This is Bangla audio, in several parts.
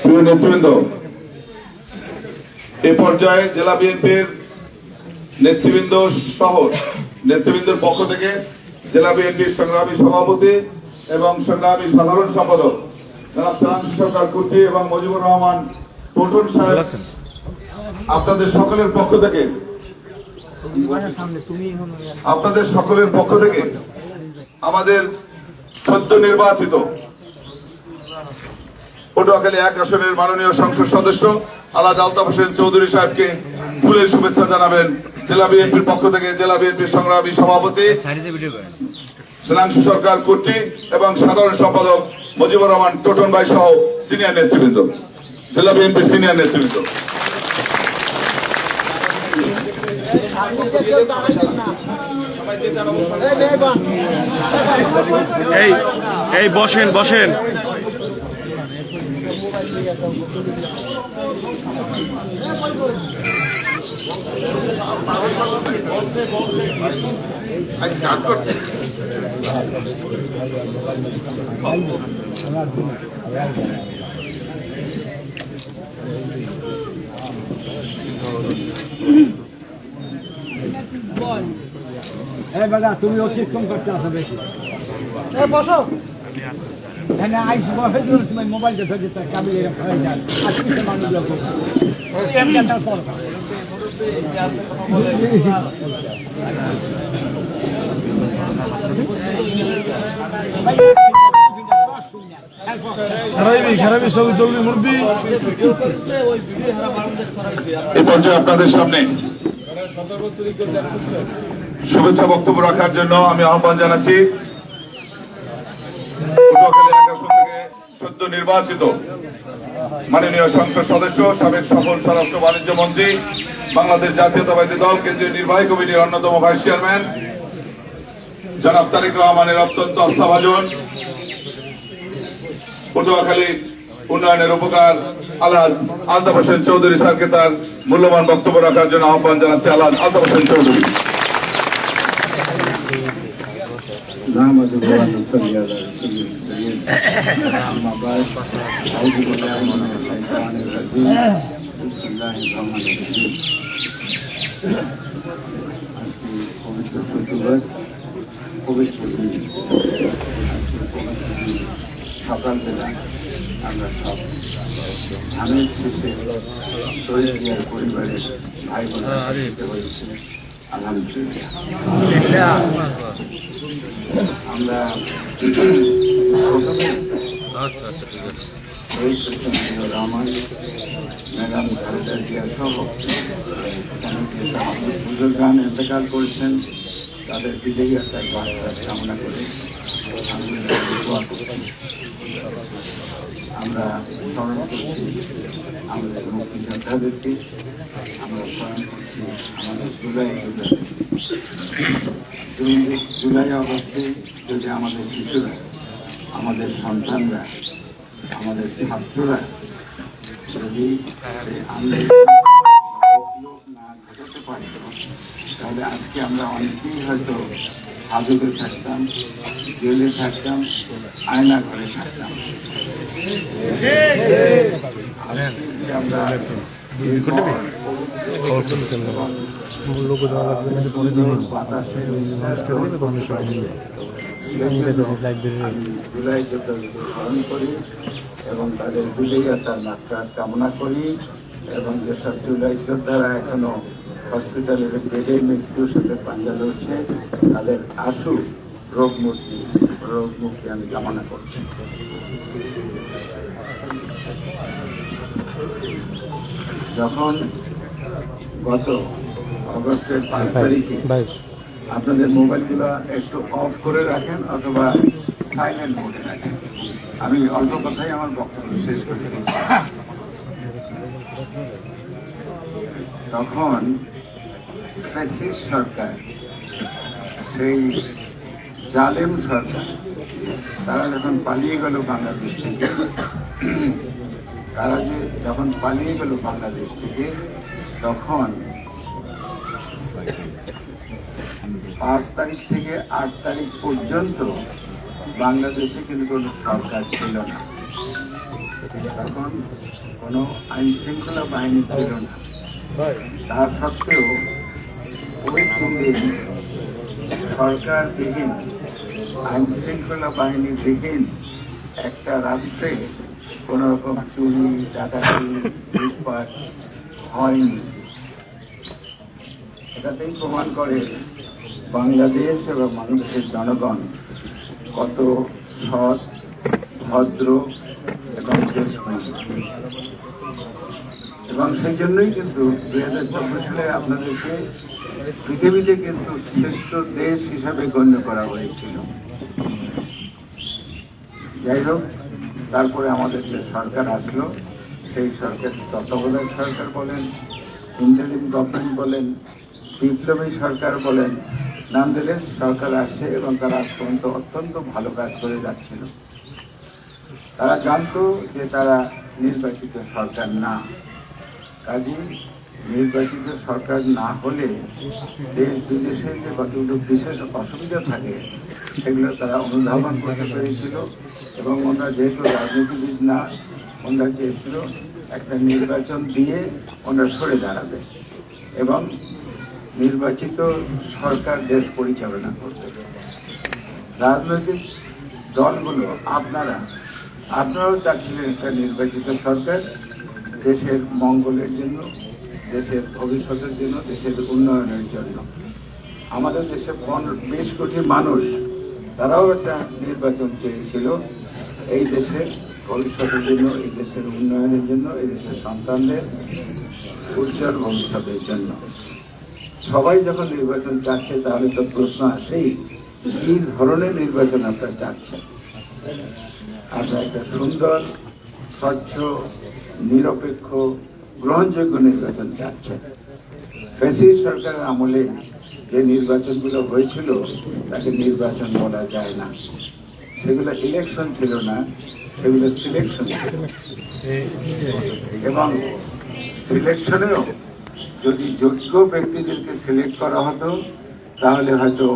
প্রিয় নেতৃবৃন্দ এ পর্যায়ে জেলা বিএনপির নেতৃবৃন্দ সহ নেতৃবৃন্দের পক্ষ থেকে জেলা বিএনপির সংগ্রামী সভাপতি এবং সংগ্রামী সাধারণ সম্পাদক জনাব সালাম সরকার কুর্তি এবং মুজিবুর রহমান টোটন সাহেব আপনাদের সকলের পক্ষ থেকে আপনাদের সকলের পক্ষ থেকে আমাদের সদ্য নির্বাচিত। পটুয়াখালী এক আসনের মাননীয় সংসদ সদস্য আলাদ আলতাফ হোসেন চৌধুরী সাহেবকে ফুলের শুভেচ্ছা জানাবেন। জেলা বিএনপির পক্ষ থেকে জেলা বিএনপির সংগ্রামী সভাপতি সরকার কর্তৃ এবং সাধারণ সম্পাদক মুজিবুর রহমান টোটন ভাই সহ সিনিয়র নেতৃবৃন্দ। জেলা বিএনপির সিনিয়র নেতৃবৃন্দ। এই এই বসেন বসেন। স্টার্ট করতে এই বেটা তুমি অতিক্রম করতে আসো বেশি। বসো। আইস বসে দিল তুমি মোবাইলটা ধরে তার কাবিল হয়ে যায় আর কিছু মানুষ লোক খারাপই খারাপই সবই দৌড়ি মুরবি এ পর্যায়ে আপনাদের সামনে শুভেচ্ছা বক্তব্য রাখার জন্য আমি আহ্বান জানাচ্ছি। সদ্য নির্বাচিত মাননীয় সংসদ সদস্য, সাবেক সফল স্বরাষ্ট্র বাণিজ্য মন্ত্রী, বাংলাদেশ জাতীয়তাবাদী দল, কেন্দ্রীয় নির্বাহী কমিটির অন্যতম ভাইস চেয়ারম্যান, জনাব তারিক রহমানের অত্যন্ত আস্থাভাজন পটুয়াখালী উন্নয়নের উপকার আলহাজ আলতাফ হোসেন চৌধুরী স্যারকে তার মূল্যবান বক্তব্য রাখার জন্য আহ্বান জানাচ্ছি। আলহাজ আলতাফ হোসেন চৌধুরী। نحمده ونصلي على رسوله الكريم أما بعد أعوذ بالله من الشيطان الرجيم بسم الله الرحمن الرحيم আজকে পবিত্র শুক্রবার পবিত্র দিন আজকে পবিত্র দিন সকালবেলা আমরা সব ধানের শেষে শহীদ জিয়ার পরিবারের ভাই বোনেরা একত্রিত হয়েছে আলহামদুলিল্লাহ আমরা জিয়াউর ম্যাডাম খালেদা জিয়া সহ করেছেন তাদের বিদেহী একটা কামনা করে। আমরা স্মরণ করছি আমাদের মুক্তিযোদ্ধাদেরকে আমাদের জুলাই যোদ্ধাদেরকে জুলাই অগস্টে যদি আমাদের শিশুরা, আমাদের সন্তানরা, আমাদের ছাত্ররা যদি তাহলে আজকে আমরা অনেকেই হয়তো হাজতে থাকতাম, জেলে থাকতাম, আয়না ঘরে থাকতাম। আমরা জুলাই যোদ্ধাদেরকে স্মরণ করি এবং তাদের বিজয়তার মাত্রা কামনা করি এবং যেসব জুলাই যোদ্ধারা এখনও হসপিটালের বেডে মৃত্যুর সাথে পাঞ্জা লড়ছে তাদের আশু রোগ মুক্তি রোগ মুক্তি আমি কামনা করছি যখন গত অগস্টের পাঁচ তারিখে আপনাদের মোবাইলগুলো একটু অফ করে রাখেন অথবা সাইলেন্ট মোডে রাখেন। আমি অল্প কথাই আমার বক্তব্য শেষ করছি তখন ফ্যাসিস্ট সরকার সেই জালেম সরকার তারা যখন পালিয়ে গেল বাংলাদেশ থেকে তারা যে যখন পালিয়ে গেল বাংলাদেশ থেকে তখন পাঁচ তারিখ থেকে আট তারিখ পর্যন্ত বাংলাদেশে কিন্তু কোনো সরকার ছিল না। তখন কোনো আইন শৃঙ্খলা বাহিনী ছিল না। তা সত্ত্বেও ওই দিন সরকারবিহীন আইন শৃঙ্খলা বাহিনীবিহীন একটা রাষ্ট্রে কোন রকম চুরি, ডাকাতি, লুটপাট হয়নি এটাতেই প্রমাণ করে বাংলাদেশ এবং বাংলাদেশের জনগণ কত সৎ, ভদ্র এবং এবং সেই জন্যই কিন্তু দুই হাজার চব্বিশ সালে আপনাদেরকে পৃথিবীতে কিন্তু শ্রেষ্ঠ দেশ হিসাবে গণ্য করা হয়েছিল। যাই হোক, তারপরে আমাদের যে সরকার আসলো সেই সরকার, তত্ত্বাবধায়ক সরকার বলেন ইন্টারিম গভর্নমেন্ট বলেন বিপ্লবী সরকার বলেন নামদিলের সরকার আসছে এবং তারা আজ পর্যন্ত অত্যন্ত ভালো কাজ করে যাচ্ছিল। তারা জানতো যে তারা নির্বাচিত সরকার না। কাজী নির্বাচিত সরকার না হলে দেশ বিদেশে যে কতগুলো বিশেষ অসুবিধা থাকে, সেগুলো তারা অনুধাবন করতে পেরেছিল এবং ওনারা যেহেতু রাজনীতিবিদ না, ওনারা চেয়েছিল একটা নির্বাচন দিয়ে ওনারা সরে দাঁড়াবে এবং নির্বাচিত সরকার দেশ পরিচালনা করবে। রাজনৈতিক দলগুলো, আপনারা, আপনারাও চাচ্ছিলেন একটা নির্বাচিত সরকার দেশের মঙ্গলের জন্য, দেশের ভবিষ্যতের জন্য, দেশের উন্নয়নের জন্য। আমাদের দেশে বিশ কোটি মানুষ, তারাও একটা নির্বাচন চেয়েছিল। এই দেশের ভবিষ্যতের জন্য, এই দেশের উন্নয়নের জন্য, এই দেশের সন্তানদের উজ্জ্বল ভবিষ্যতের জন্য। সবাই যখন নির্বাচন চাচ্ছে, তাহলে তো প্রশ্ন আসেই, কি ধরনের নির্বাচন আপনারা চাচ্ছেন? আপনারা একটা সুন্দর, স্বচ্ছ, নিরপেক্ষ, গ্রহণযোগ্য নির্বাচন চাচ্ছেন। ফেসিস সরকারের আমলে যে নির্বাচনগুলো হয়েছিল, তাকে নির্বাচন বলা যায় না। সেগুলো ইলেকশন ছিল না। সেগুলো সিলেকশন এবং সিলেকশনেও যদি যোগ্য ব্যক্তিদেরকে সিলেক্ট করা হতো, তাহলে হয়তো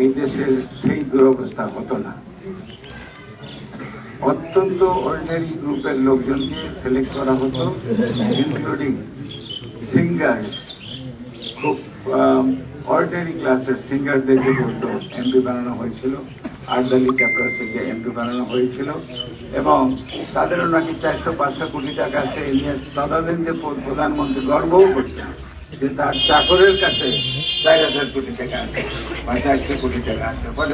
এই দেশের সেই দুরবস্থা হতো না। অত্যন্ত অর্ডিনারি গ্রুপের লোকজনকে সিলেক্ট করা হতো ইনক্লুডিং সিঙ্গার্স খুব অর্ডিনারি ক্লাসের সিঙ্গারদেরকে বলতো এমপি বানানো হয়েছিল। আর্দালি চ্যাপ্টার্সকে এমপি বানানো হয়েছিল এবং তাদেরও নাকি চারশো, পাঁচশো কোটি টাকা এই নিয়ে তদানীন্তন প্রধানমন্ত্রী গর্বও করছেন যে তার চাকরের কাছে চার হাজার কোটি টাকা আছে বা চারশো কোটি টাকা আছে হোয়াট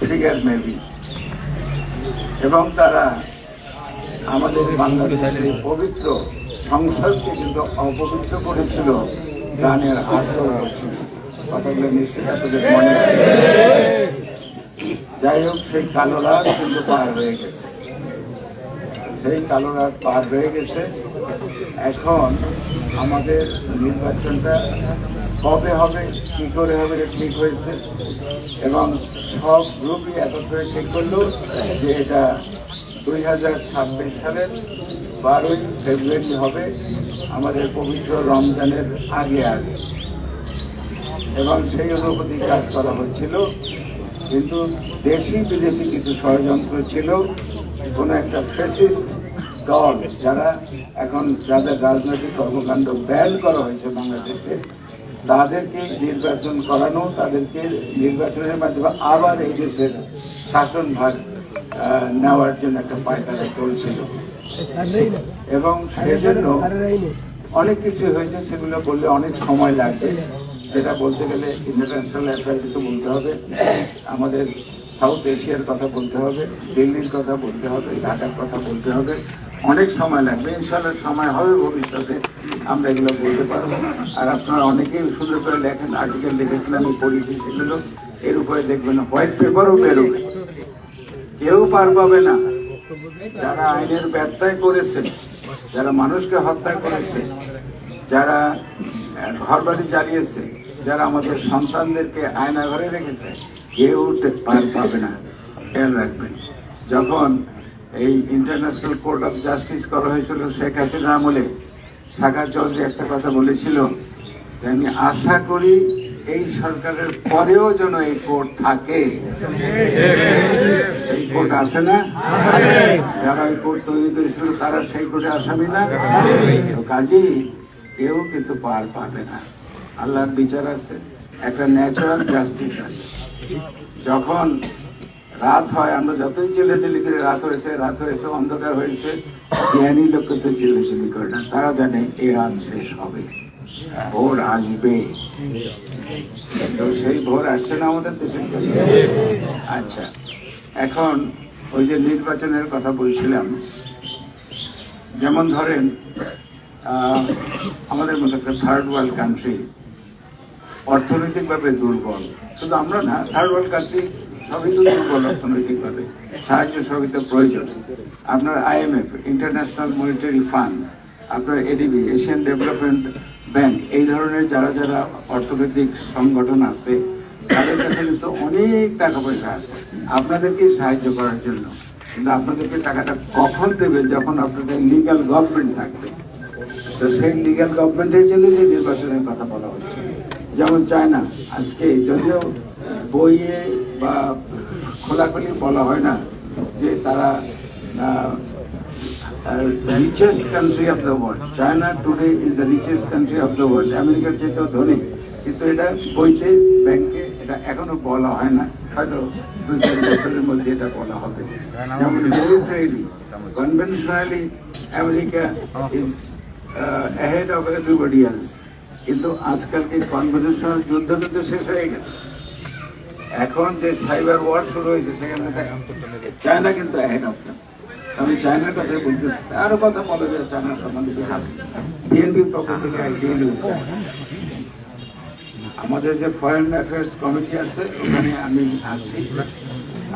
ফিগার মেবি এবং তারা আমাদের বাংলাদেশের পবিত্র সংসদকে কিন্তু অপবিত্র করেছিল গানের আসর কথাগুলো নিশ্চয়ই আপনাদের মনে। যাই হোক, সেই কালো রাত কিন্তু পার হয়ে গেছে। সেই কালো রাত পার হয়ে গেছে। এখন আমাদের নির্বাচনটা কবে হবে, কি করে হবে, এটা ঠিক হয়েছে। এবং সব গ্রুপই একত্রে ঠিক করল যে এটা দুই হাজার ছাব্বিশ সালের বারোই ফেব্রুয়ারি হবে আমাদের পবিত্র রমজানের আগে আগে। এবং সেই অনুভূতি কাজ করা হচ্ছিল কিন্তু দেশি বিদেশি কিছু ষড়যন্ত্র ছিল, কোন একটা ফেসিস্ট দল যারা এখন যাদের রাজনৈতিক কর্মকাণ্ড ব্যান করা হয়েছে বাংলাদেশে, তাদেরকে নির্বাচন করানো, তাদেরকে নির্বাচনের মাধ্যমে আবার এই দেশের শাসনভার নেওয়ার জন্য একটা পায়তারা চলছিল। এবং সেজন্য অনেক কিছু হয়েছে, সেগুলো বললে অনেক সময় লাগবে। সেটা বলতে গেলে ইন্টারন্যাশনাল অ্যাফেয়ার কিছু বলতে হবে। আমাদের সাউথ এশিয়ার কথা বলতে হবে, দিল্লির কথা বলতে হবে, ঢাকার কথা বলতে হবে। অনেক সময় লাগবে ইনশাল্লাহ সময় হবে, ভবিষ্যতে আমরা এগুলো বলতে পারব। আর আপনারা অনেকেই সুন্দর করে লেখেন আর্টিকেল লিখেছেন আমি পড়েছি সেগুলো। এর উপরে দেখবেন হোয়াইট পেপারও বেরোবে। কেউ পার পাবে না। যারা আইনের ব্যত্যয় করেছে, যারা মানুষকে হত্যা করেছে, যারা ঘর বাড়ি জ্বালিয়েছে যারা আমাদের সন্তানদেরকে আয়না ঘরে রেখেছে কেউ পার পাবে না। খেয়াল রাখবেন। যখন এই ইন্টারন্যাশনাল কোর্ট অফ জাস্টিস করা হয়েছিল শেখ হাসিনা আমলে, সাগা চৌধুরী একটা কথা বলেছিল আমি আশা করি এই সরকারের পরেও যেন এই কোর্ট থাকে। এই কোর্ট আসে না? যারা এই কোর্ট তৈরি করেছিল, তারা সেই কোর্টে আসামি না? কাজেই কেউ কিন্তু পার পাবে না। আল্লাহর বিচার আছে, একটা ন্যাচারাল জাস্টিস আছে। যখন রাত হয়, আমরা যতই চিল্লাচিল্লি করে, রাত হয়েছে রাত হয়েছে, অন্ধকার হয়েছে, জ্ঞানী লোককে তো চিল্লাচিল্লি করে না। তারা জানে এই রাত শেষ হবে, ভোর আসবে। তো সেই ভোর আসছে না আমাদের দেশে। আচ্ছা এখন ওই যে নির্বাচনের কথা বলছিলাম, যেমন ধরেন আমাদের মতো একটা থার্ড ওয়ার্ল্ড কান্ট্রি অর্থনৈতিকভাবে দুর্বল। শুধু আমরা না থার্ড ওয়ার্ল্ড কান্ট্রি সবই তো দুর্বল অর্থনৈতিকভাবে। সাহায্য সহযোগিতা প্রয়োজন। আপনার আইএমএফ ইন্টারন্যাশনাল মনিটারি ফান্ড আপনার এডিবি এশিয়ান ডেভেলপমেন্ট ব্যাংক এই ধরনের যারা যারা অর্থনৈতিক সংগঠন আছে, তাদের কাছে কিন্তু অনেক টাকা পয়সা আছে। আপনাদেরকে সাহায্য করার জন্য। কিন্তু আপনাদেরকে টাকাটা কখন দেবে যখন আপনাদের লিগাল গভর্নমেন্ট থাকবে? তো সেই লিগাল গভর্নমেন্টের জন্য যে নির্বাচনের কথা বলা হচ্ছে। যেমন চায়না, আজকে যদিও বইয়ে বা খোলাখুলি বলা হয় না যে তারা richest country of the world China today is the richest country of the world আমেরিকার চেয়েও ধনী। কিন্তু এটা বইতে, ব্যাংকে এটা এখনও বলা হয় না। হয়তো দুই চার বছরের মধ্যে এটা বলা হবে। যেমন militarily conventionally America is ahead of everybody else কিন্তু আজকালকে কনভেনশনাল যুদ্ধ কিন্তু শেষ হয়ে গেছে। এখন যে সাইবার ওয়ার শুরু হয়েছে, সেখানে চায়না কিন্তু আমি চায়নার কথা বলতেছি, আরও কথা বলা যায় চায়না সম্বন্ধে বিএনপির পক্ষ থেকে আমাদের যে ফরেন অ্যাফেয়ার্স কমিটি আছে ওখানে আমি আসছি।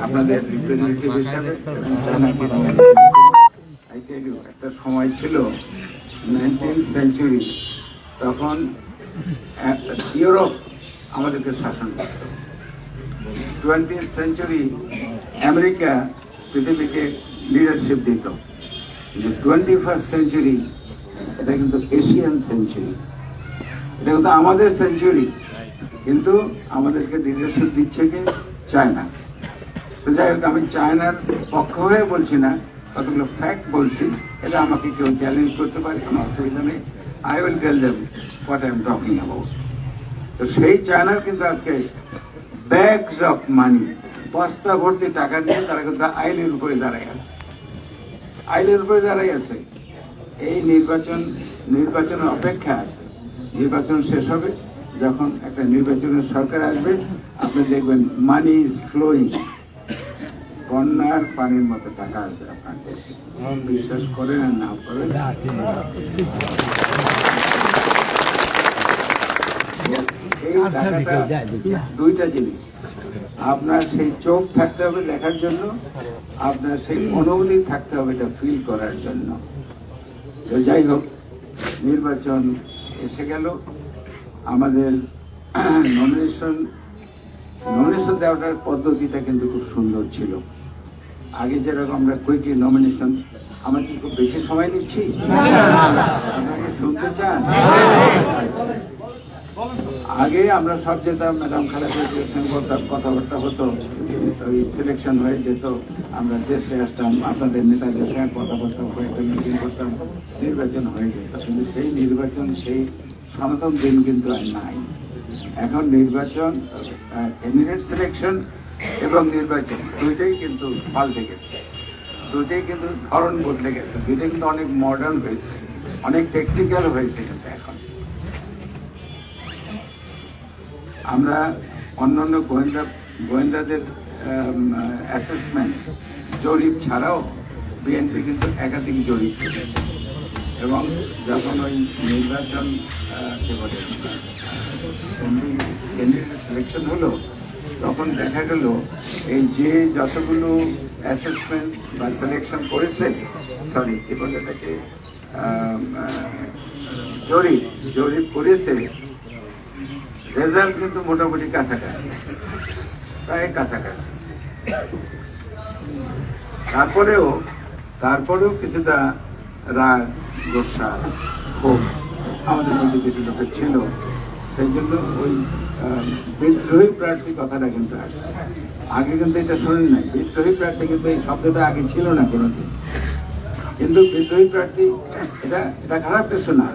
আপনাদের রিপ্রেজেন্টেটিভ হিসাবে একটা সময় ছিল নাইনটিন সেঞ্চুরি তখন ইউরোপ আমাদেরকে শাসন করত। টোয়েন্টি সেঞ্চুরি আমেরিকা পৃথিবীকে লিডারশিপ দিত। কিন্তু টোয়েন্টি ফার্স্ট সেঞ্চুরি এটা কিন্তু এশিয়ান সেঞ্চুরি এটা কিন্তু আমাদের সেঞ্চুরি কিন্তু আমাদেরকে লিডারশিপ দিচ্ছে কি? চায়না তো যাই হোক, আমি চায়নার পক্ষ হয়ে বলছি না, কতগুলো ফ্যাক্ট বলছি, এটা আমাকে কেউ চ্যালেঞ্জ করতে পারে, কোনো অসুবিধা নেই। I will tell them what I am talking about তো সেই চায়নার কিন্তু আজকে ব্যাগস অফ মানি বস্তা ভর্তি টাকা নিয়ে তারা কিন্তু আইলের উপরে দাঁড়ায় আছে। আইলের উপরে দাঁড়াই আছে। এই নির্বাচন, নির্বাচনের অপেক্ষা আছে। নির্বাচন শেষ হবে যখন একটা নির্বাচনের সরকার আসবে, আপনি দেখবেন মানি ইজ ফ্লোয়িং বন্যার পানির মতো টাকা আসবে আপনার দেশে বিশ্বাস করেন আর না করেন? দুইটা জিনিস। আপনার সেই চোখ থাকতে হবে দেখার জন্য আপনার সেই অনুভূতি থাকতে হবে এটা ফিল করার জন্য। তো যাই হোক নির্বাচন এসে গেল। আমাদের নমিনেশন নমিনেশন দেওয়াটার পদ্ধতিটা কিন্তু খুব সুন্দর ছিল। আগে যেরকম আমরা কুইকলি নমিনেশন আমরা কি খুব বেশি সময় নিচ্ছি? আপনাকে শুনতে চান? আগে আমরা সব যেতাম, ম্যাডাম খালেদা জিয়ার করতাম কথাবার্তা হতো, ওই সিলেকশন হয়ে যেত, আমরা দেশে আসতাম, আপনাদের নেতাদের সঙ্গে কথাবার্তা একটা মিটিং করতাম, নির্বাচন হয়ে যেত। কিন্তু সেই নির্বাচন, সেই সনাতন দিন কিন্তু আর নাই। এখন নির্বাচন ক্যান্ডিডেট সিলেকশন এবং নির্বাচন দুইটাই কিন্তু পাল্টে গেছে। দুইটাই কিন্তু ধরন বদলে গেছে। দুইটাই কিন্তু অনেক মডার্ন হয়েছে। অনেক টেকনিক্যাল হয়েছে কিন্তু এখন। আমরা অন্যান্য গোয়েন্দা গোয়েন্দাদের অ্যাসেসমেন্ট জরিপ ছাড়াও বিএনপি কিন্তু একাধিক জরিপ করেছে। এবং যখন ওই নির্বাচন আহ, কি বলে সিলেকশন হলো তখন দেখা গেল এই যে যতগুলো অ্যাসেসমেন্ট বা সিলেকশন করেছে সরি কি বলে এটাকে? জরিপ জরিপ করেছে রেজাল্ট কিন্তু মোটামুটি কাছাকাছি, প্রায় কাছাকাছি। তারপরেও তারপরেও কিছুটা রাগ, গোসা, ক্ষোভ আমাদের মধ্যে কিছু লোকের ছিল। সেই জন্য ওই বিদ্রোহী প্রার্থী কথাটা কিন্তু আসছে। আগে কিন্তু এটা শোনেন নাই। বিদ্রোহী প্রার্থী কিন্তু এই শব্দটা আগে ছিল না কোনোদিন। কিন্তু বিদ্রোহী প্রার্থী, এটা এটা খারাপ কিছু না।